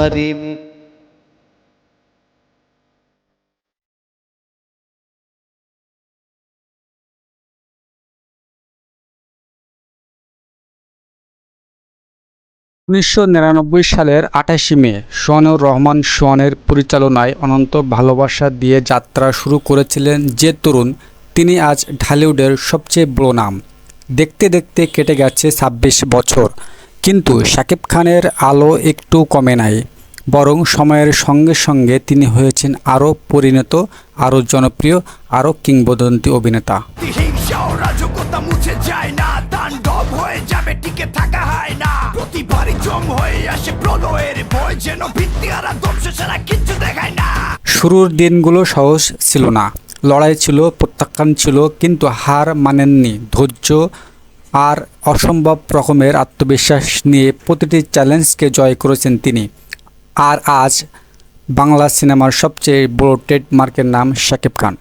তোমারই উনিশশো সালের আঠাশে মে সোহানুর রহমান সোহানের পরিচালনায় অনন্ত ভালোবাসা দিয়ে যাত্রা শুরু করেছিলেন যে তরুণ, তিনি আজ ঢালিউডের সবচেয়ে বড় নাম। দেখতে দেখতে কেটে গেছে ছাব্বিশ বছর। কিন্তু শাকিব খানের আলো একটু কমে নাই বরং সময়ের সঙ্গে সঙ্গে তিনি হয়েছেন আরও পরিণত আরও জনপ্রিয় আরও কিংবদন্তি অভিনেতা। শুরুর দিনগুলো সহজ ছিল না লড়াই ছিল প্রত্যাখ্যান ছিল কিন্তু হার মানেননি ধৈর্য আর অসম্ভব রকমের আত্মবিশ্বাস নিয়ে প্রতিটি চ্যালেঞ্জকে জয় করেছেন তিনি। আর আজ বাংলা সিনেমার সবচেয়ে বড় ট্রেডমার্কের নাম শাকিব খান।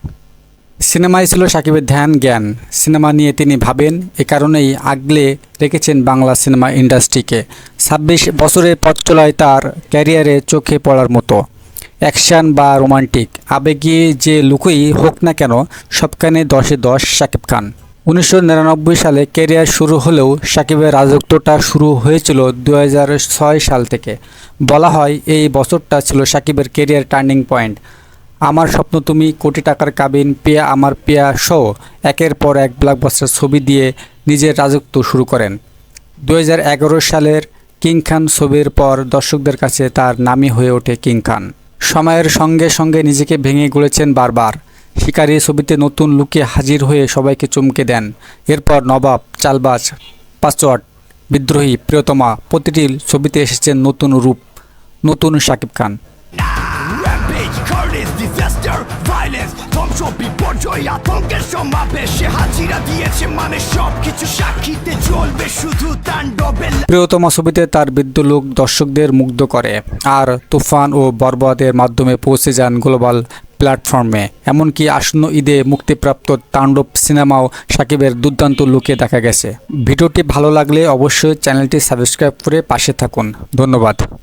সিনেমায় ছিল সাকিবের ধ্যান, জ্ঞান। সিনেমা নিয়ে তিনি ভাবেন, এ কারণেই আগলে রেখেছেন বাংলা সিনেমা ইন্ডাস্ট্রিকে। ছাব্বিশ বছরের পথ চলায় তার ক্যারিয়ারে চোখে পড়ার মতো। অ্যাকশন বা রোমান্টিক, আবেগে যে লুকই হোক না কেন সবখানে দশে দশ শাকিব খান। উনিশশো নিরানব্বই সালে ক্যারিয়ার শুরু হলেও সাকিবের রাজত্বটা শুরু হয়েছিল দু হাজার ছয় সাল থেকে। বলা হয়, এই বছরটা ছিল সাকিবের ক্যারিয়ার টার্নিং পয়েন্ট। আমার স্বপ্ন তুমি কোটি টাকার কাবিন, পেয়া আমার পেয়া শো একের পর এক ব্লকবাস্টার ছবি দিয়ে নিজের রাজত্ব শুরু করেন। দু হাজার এগারো সালের কিং খান ছবির পর দর্শকদের কাছে তার নামই হয়ে ওঠে কিং খান। সময়ের সঙ্গে সঙ্গে নিজেকে ভেঙে গড়েছেন বারবার। শিকারি ছবিতে নতুন লুকে হাজির হয়ে সবাইকে চমকে দেন। এরপর নবাব চালবাজ পাসওয়ার্ড বিদ্রোহী প্রিয়তমা প্রতিটি ছবিতে এসেছেন নতুন রূপ নতুন Shakib Khan. Rampage, carnage, disaster, violence ধ্বংস বিপর্যয় আতঙ্কের সমাবেশে হাজিরা দিয়েছে মানে সব কিছু সাক্ষীতে চলবে শুধু তাণ্ডবের প্রিয়তমা ছবিতে তার বিদ্যুলোক দর্শকদের মুগ্ধ করে আর তুফান ও বরবাদের মাধ্যমে পৌঁছে যান গ্লোবাল প্ল্যাটফর্মে। এমনকি আসন্ন ঈদে মুক্তিপ্রাপ্ত তাণ্ডব সিনেমাও সাকিবের দুর্দান্ত লুকে দেখা গেছে। ভিডিওটি ভালো লাগলে অবশ্যই চ্যানেলটি সাবস্ক্রাইব করে পাশে থাকুন। ধন্যবাদ।